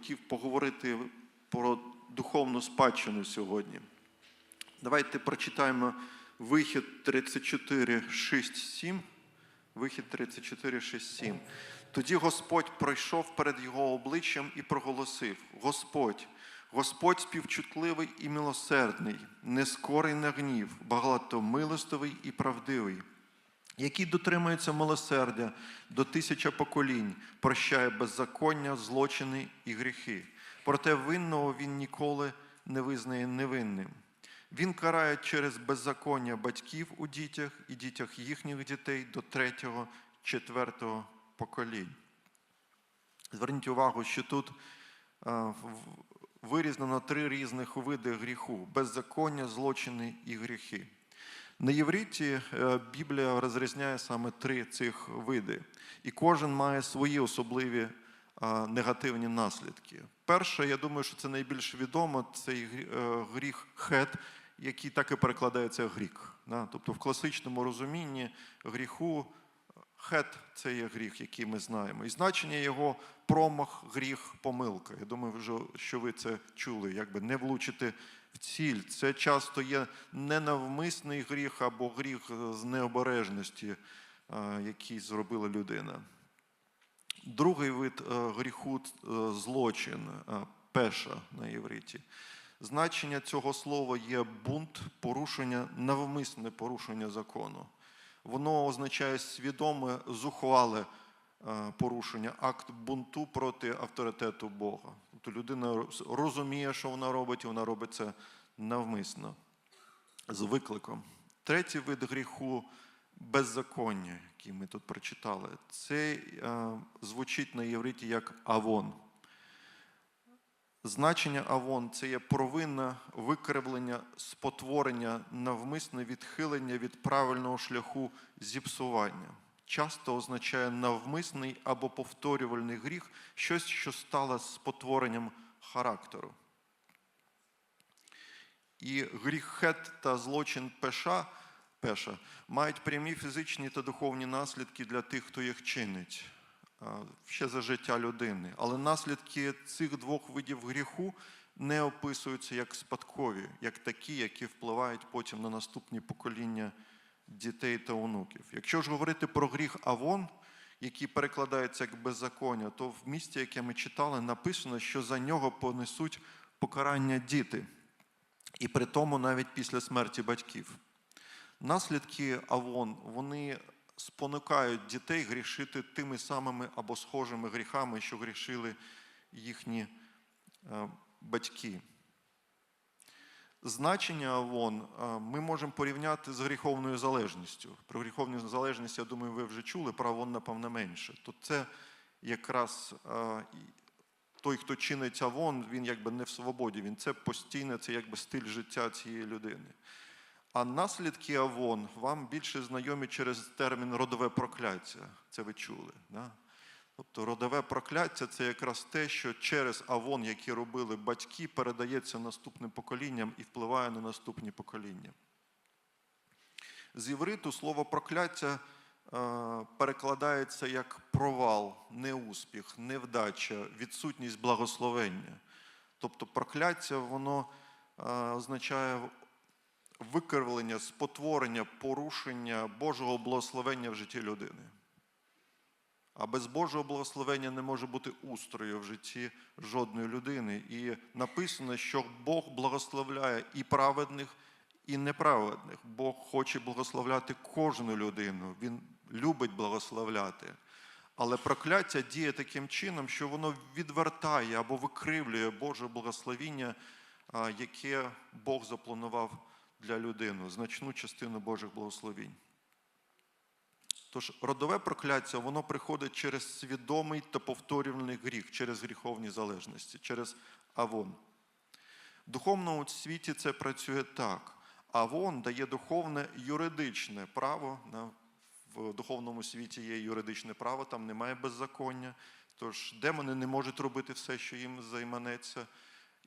хотів поговорити про духовну спадщину сьогодні. Давайте прочитаємо вихід 34, 6, 7. Вихід 34, 6, 7. Тоді Господь пройшов перед його обличчям і проголосив: Господь, Господь співчутливий і милосердний, нескорий на гнів, багатомилостивий і правдивий, який дотримується милосердя до тисяча поколінь, прощає беззаконня, злочини і гріхи. Проте винного він ніколи не визнає невинним. Він карає через беззаконня батьків у дітях і дітях їхніх дітей до третього, четвертого поколінь. Зверніть увагу, що тут е, вирізнено три різних види гріху: беззаконня, злочини і гріхи. На євриті е, Біблія розрізняє саме три цих види, і кожен має свої особливі е, негативні наслідки. Перше, я думаю, що це найбільш відомо, це грі- е, гріх хет, який так і перекладається грік. Тобто в класичному розумінні гріху хет це є гріх, який ми знаємо. І значення його промах, гріх, помилка. Я думаю, вже, що ви це чули, якби не влучити в ціль. Це часто є ненавмисний гріх або гріх з необережності, е, який зробила людина. Другий вид е, гріху е, злочин, пеша на євриті. Значення цього слова є бунт, порушення, навмисне порушення закону. Воно означає свідоме, зухвале порушення, акт бунту проти авторитету Бога. Тобто людина розуміє, що вона робить, і вона робить це навмисно, з викликом. Третій вид гріху беззаконня, який ми тут прочитали, це е, звучить на євриті як авон. Значення авон це є провинне викривлення, спотворення, навмисне відхилення від правильного шляху зіпсування. Часто означає навмисний або повторювальний гріх, щось, що стало спотворенням характеру. І гріх хет та злочин пеша, пеша мають прямі фізичні та духовні наслідки для тих, хто їх чинить ще за життя людини. Але наслідки цих двох видів гріху не описуються як спадкові, як такі, які впливають потім на наступні покоління дітей та онуків. Якщо ж говорити про гріх Авон, який перекладається як беззаконня, то в місті, яке ми читали, написано, що за нього понесуть покарання діти, і при тому навіть після смерті батьків. Наслідки Авон вони спонукають дітей грішити тими самими або схожими гріхами, що грішили їхні е, батьки. Значення Авон е, ми можемо порівняти з гріховною залежністю. Про гріховну залежність, я думаю, ви вже чули, про Авон, напевно, менше. То це якраз е, той, хто чинить Авон, він якби не в свободі, він це постійне, це якби стиль життя цієї людини. А наслідки Авон вам більше знайомі через термін родове прокляття. Це ви чули. Да? Тобто родове прокляття це якраз те, що через Авон, які робили батьки, передається наступним поколінням і впливає на наступні покоління. З івриту слово прокляття е, перекладається як провал, неуспіх, невдача, відсутність благословення. Тобто прокляття воно е, означає викривлення, спотворення, порушення Божого благословення в житті людини. А без Божого благословення не може бути устрою в житті жодної людини. І написано, що Бог благословляє і праведних, і неправедних. Бог хоче благословляти кожну людину. Він любить благословляти. Але прокляття діє таким чином, що воно відвертає або викривлює Боже благословіння, яке Бог запланував для людини, значну частину Божих благословінь. Тож родове прокляття воно приходить через свідомий та повторюваний гріх, через гріховні залежності, через авон. В духовному світі це працює так. Авон дає духовне юридичне право. В духовному світі є юридичне право, там немає беззаконня. Тож демони не можуть робити все, що їм займанеться.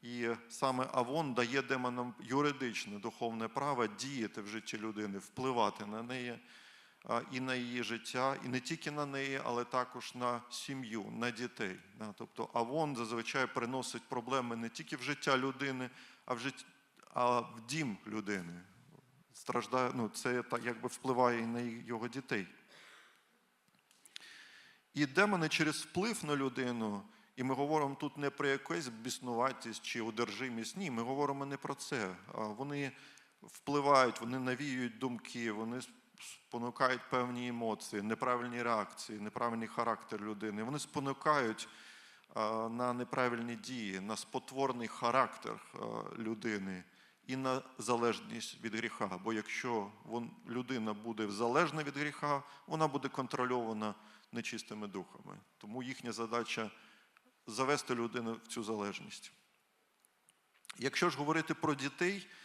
І саме Авон дає демонам юридичне духовне право діяти в житті людини, впливати на неї і на її життя, і не тільки на неї, але також на сім'ю, на дітей. Тобто Авон зазвичай приносить проблеми не тільки в життя людини, а в жит... а в дім людини. Страждає, ну, це якби впливає і на його дітей. І демони через вплив на людину, і ми говоримо тут не про якусь біснуватість чи одержимість. Ні, ми говоримо не про це. Вони впливають, вони навіюють думки, вони спонукають певні емоції, неправильні реакції, неправильний характер людини. Вони спонукають на неправильні дії, на спотворний характер людини і на залежність від гріха. Бо якщо людина буде залежна від гріха, вона буде контрольована нечистими духами. Тому їхня задача завести людину в цю залежність. Якщо ж говорити про дітей е,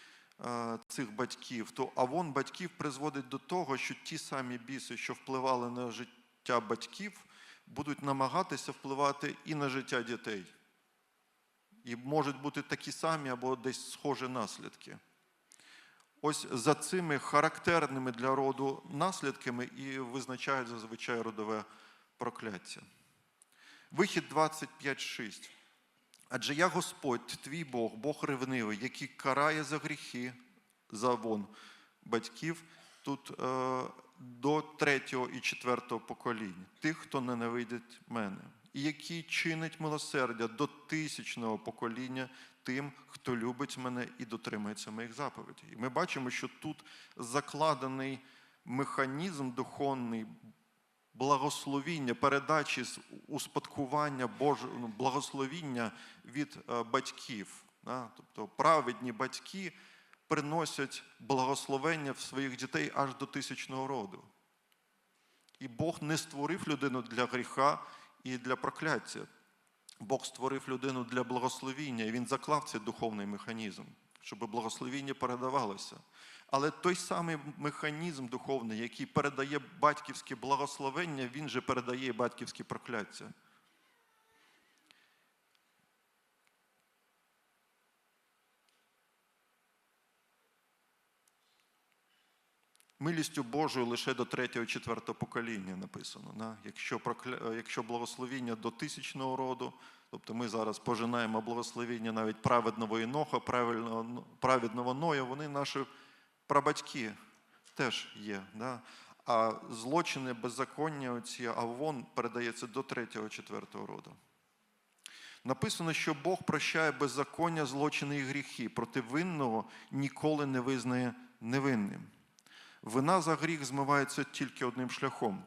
цих батьків, то авон батьків призводить до того, що ті самі біси, що впливали на життя батьків, будуть намагатися впливати і на життя дітей. І можуть бути такі самі або десь схожі наслідки. Ось за цими характерними для роду наслідками і визначають зазвичай родове прокляття. Вихід 25.6. Адже я Господь, твій Бог, Бог ревнивий, який карає за гріхи, за вон батьків тут е, до третього і четвертого покоління, тих, хто ненавидить мене, і який чинить милосердя до тисячного покоління тим, хто любить мене і дотримується моїх заповідей. І ми бачимо, що тут закладений механізм духовний благословіння, передачі успадкування Боже, ну, благословіння від е, батьків. Тобто праведні батьки приносять благословення в своїх дітей аж до тисячного роду. І Бог не створив людину для гріха і для прокляття. Бог створив людину для благословіння, і він заклав цей духовний механізм, щоб благословіння передавалося. Але той самий механізм духовний, який передає батьківське благословення, він же передає батьківське прокляття. Милістю Божою лише до третього, четвертого покоління написано. Да? Якщо, прокля... якщо благословіння до тисячного роду, тобто ми зараз пожинаємо благословіння навіть праведного Іноха, праведного Ноя, вони наші прабатьки теж є. Да? А злочини, беззаконня, оці авон передається до третього, четвертого роду. Написано, що Бог прощає беззаконня, злочини і гріхи. Проти винного ніколи не визнає невинним. Вина за гріх змивається тільки одним шляхом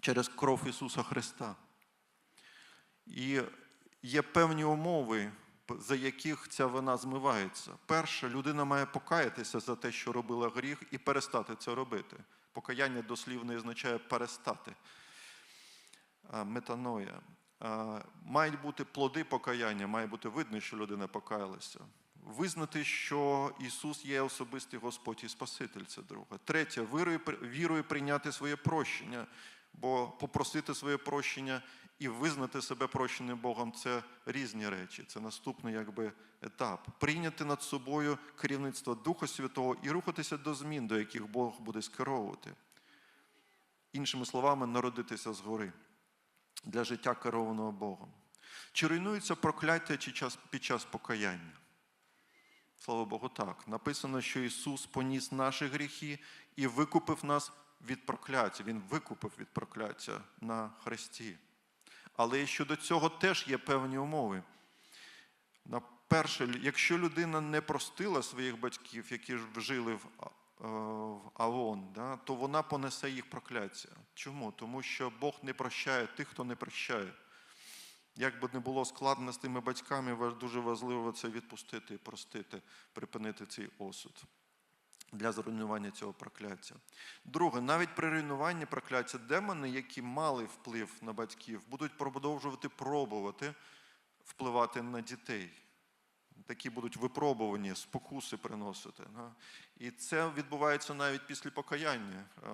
через кров Ісуса Христа. І є певні умови, за яких ця вина змивається. Перше, людина має покаятися за те, що робила гріх, і перестати це робити. Покаяння дослівно означає перестати. Метаноя. Мають бути плоди покаяння, має бути видно, що людина покаялася. Визнати, що Ісус є особистий Господь і Спаситель, це друге. Третє, вірою прийняти своє прощення, бо попросити своє прощення і визнати себе прощеним Богом це різні речі. Це наступний якби, етап. Прийняти над собою керівництво Духа Святого і рухатися до змін, до яких Бог буде скеровувати. Іншими словами, народитися згори для життя керованого Богом. Чи руйнується прокляття під час покаяння? Слава Богу, так. Написано, що Ісус поніс наші гріхи і викупив нас від прокляття. Він викупив від прокляття на хресті. Але щодо цього теж є певні умови. На перше, якщо людина не простила своїх батьків, які ж жили в, е, в Аон, да, то вона понесе їх прокляття. Чому? Тому що Бог не прощає тих, хто не прощає. Як би не було складно з тими батьками, дуже важливо це відпустити і простити, припинити цей осуд для зруйнування цього прокляття. Друге, навіть при руйнуванні прокляття демони, які мали вплив на батьків, будуть продовжувати пробувати впливати на дітей. Такі будуть випробувані, спокуси приносити. І це відбувається навіть після покаяння е,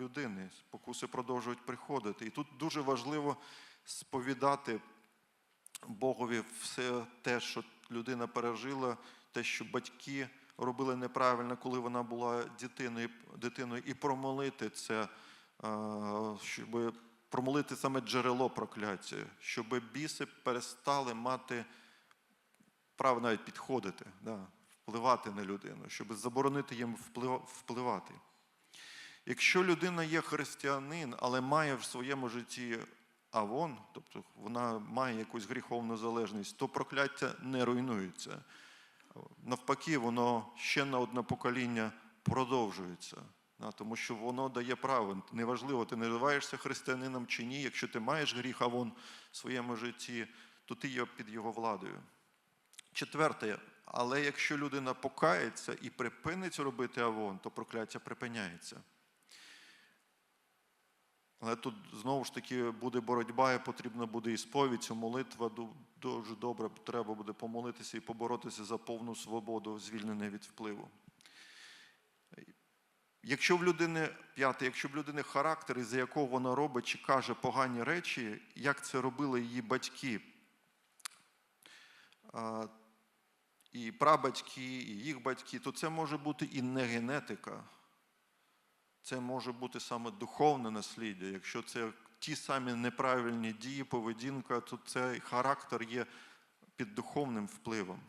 людини. Спокуси продовжують приходити. І тут дуже важливо сповідати Богові все те, що людина пережила, те, що батьки робили неправильно, коли вона була дитиною, дитиною і промолити це щоб промолити саме джерело прокляття, щоб біси перестали мати право навіть підходити, да, впливати на людину, щоб заборонити їм вплив- впливати. Якщо людина є християнин, але має в своєму житті авон, тобто вона має якусь гріховну залежність, то прокляття не руйнується. Навпаки, воно ще на одне покоління продовжується. Тому що воно дає право. Неважливо, ти називаєшся християнином чи ні. Якщо ти маєш гріх авон в своєму житті, то ти є під його владою. Четверте, але якщо людина покається і припинить робити авон, то прокляття припиняється. Але тут знову ж таки буде боротьба, і потрібна буде і сповідь, і молитва. Дуже добре треба буде помолитися і поборотися за повну свободу, звільнення від впливу. Якщо в людини, п'яте, якщо в людини характер, із-за якого вона робить чи каже погані речі, як це робили її батьки, і прабатьки, і їх батьки, то це може бути і не генетика. Це може бути саме духовне насліддя. Якщо це ті самі неправильні дії, поведінка, то цей характер є під духовним впливом.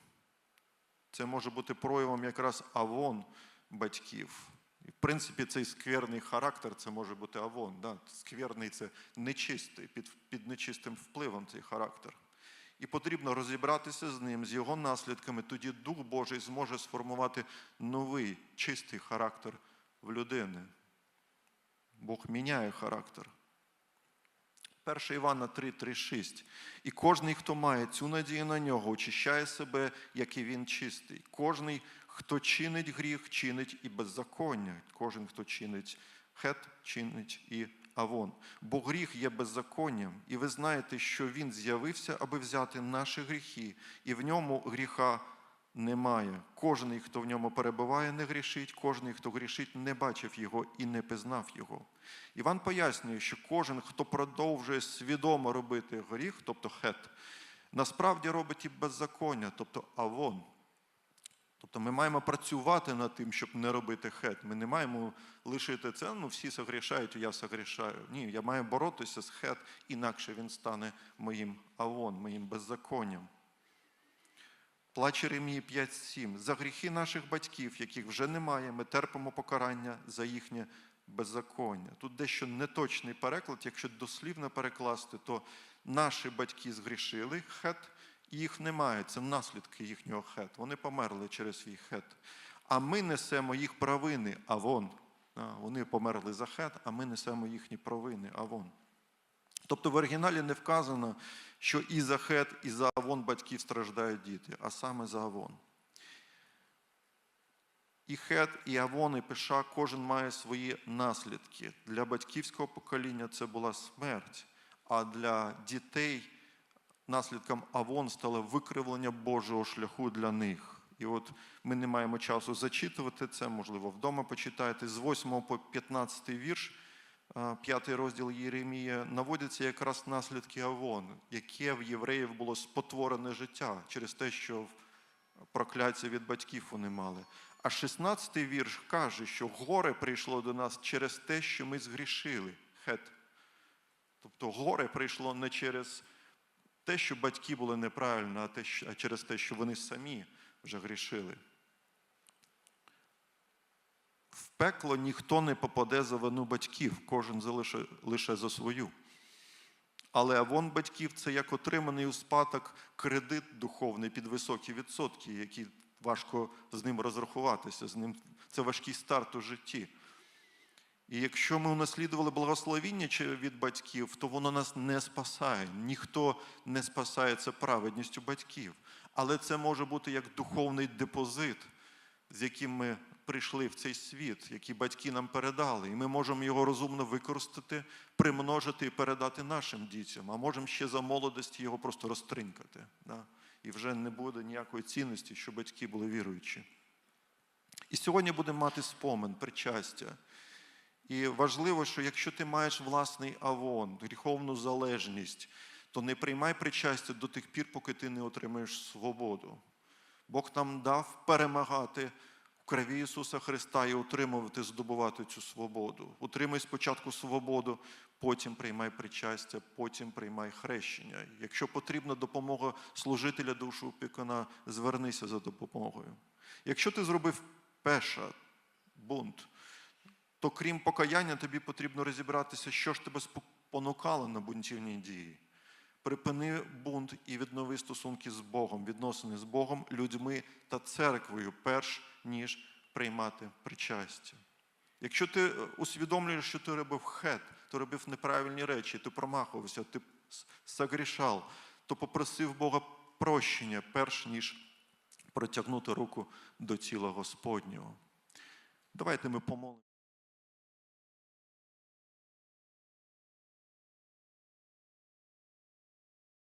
Це може бути проявом якраз авон батьків. І, в принципі, цей скверний характер це може бути авон. Да? Скверний це нечистий, під, під нечистим впливом цей характер. І потрібно розібратися з ним, з його наслідками. Тоді Дух Божий зможе сформувати новий чистий характер в людини. Бог міняє характер. 1 Івана 3, 3, 6. І кожний, хто має цю надію на нього, очищає себе, як і він чистий. Кожний, хто чинить гріх, чинить і беззаконня. Кожен, хто чинить хет, чинить і авон. Бо гріх є беззаконням, і ви знаєте, що він з'явився, аби взяти наші гріхи, і в ньому гріха немає. Кожний, хто в ньому перебуває, не грішить, кожний, хто грішить, не бачив його і не пізнав його. Іван пояснює, що кожен, хто продовжує свідомо робити гріх, тобто хет, насправді робить і беззаконня, тобто авон. Тобто ми маємо працювати над тим, щоб не робити хет. Ми не маємо лишити це, ну всі согрішають, я согрішаю. Ні, я маю боротися з хет, інакше він стане моїм авон, моїм беззаконням. Плач Єремії 5.7. За гріхи наших батьків, яких вже немає, ми терпимо покарання за їхнє беззаконня. Тут дещо неточний переклад, якщо дослівно перекласти, то наші батьки згрішили хет, і їх немає. Це наслідки їхнього хет. Вони померли через свій хет. А ми несемо їх провини. А, Вони померли за хет, а ми несемо їхні провини, авон. Тобто в оригіналі не вказано, що і за хет, і за авон батьків страждають діти, а саме за авон. І хет, і авон, і пиша, кожен має свої наслідки. Для батьківського покоління це була смерть, а для дітей наслідком авон стало викривлення Божого шляху для них. І от ми не маємо часу зачитувати це, можливо, вдома почитайте. З 8 по 15 вірш, п'ятий розділ Єремія, наводяться якраз наслідки авон, яке в євреїв було спотворене життя через те, що прокляття від батьків вони мали. А 16-й вірш каже, що горе прийшло до нас через те, що ми згрішили. Хет. Тобто горе прийшло не через те, що батьки були що- а через те, що вони самі вже грішили. В пекло ніхто не попаде за вину батьків, кожен залише лише за свою. Але авон батьків це як отриманий у спадок кредит духовний під високі відсотки, які важко з ним розрахуватися. З ним це важкий старт у житті. І якщо ми унаслідували благословіння від батьків, то воно нас не спасає. Ніхто не спасається праведністю батьків. Але це може бути як духовний депозит, з яким ми прийшли в цей світ, який батьки нам передали. І ми можемо його розумно використати, примножити і передати нашим дітям, а можемо ще за молодості його просто розтринкати. Да? І вже не буде ніякої цінності, що батьки були віруючі. І сьогодні будемо мати спомин, причастя. І важливо, що якщо ти маєш власний авон, гріховну залежність, то не приймай причастя до тих пір, поки ти не отримаєш свободу. Бог нам дав перемагати крові Ісуса Христа і отримувати, здобувати цю свободу. Утримай спочатку свободу, потім приймай причастя, потім приймай хрещення. Якщо потрібна допомога служителя душу опікуна, звернися за допомогою. Якщо ти зробив пеша, бунт, то крім покаяння, тобі потрібно розібратися, що ж тебе спонукало на бунтівні дії. Припини бунт і віднови стосунки з Богом, відносини з Богом, людьми та церквою, перш ніж приймати причастя. Якщо ти е, усвідомлюєш, що ти робив хет, ти робив неправильні речі, ти промахувався, ти согрішав, то попросив Бога прощення, перш ніж протягнути руку до тіла Господнього. Давайте ми помолимо.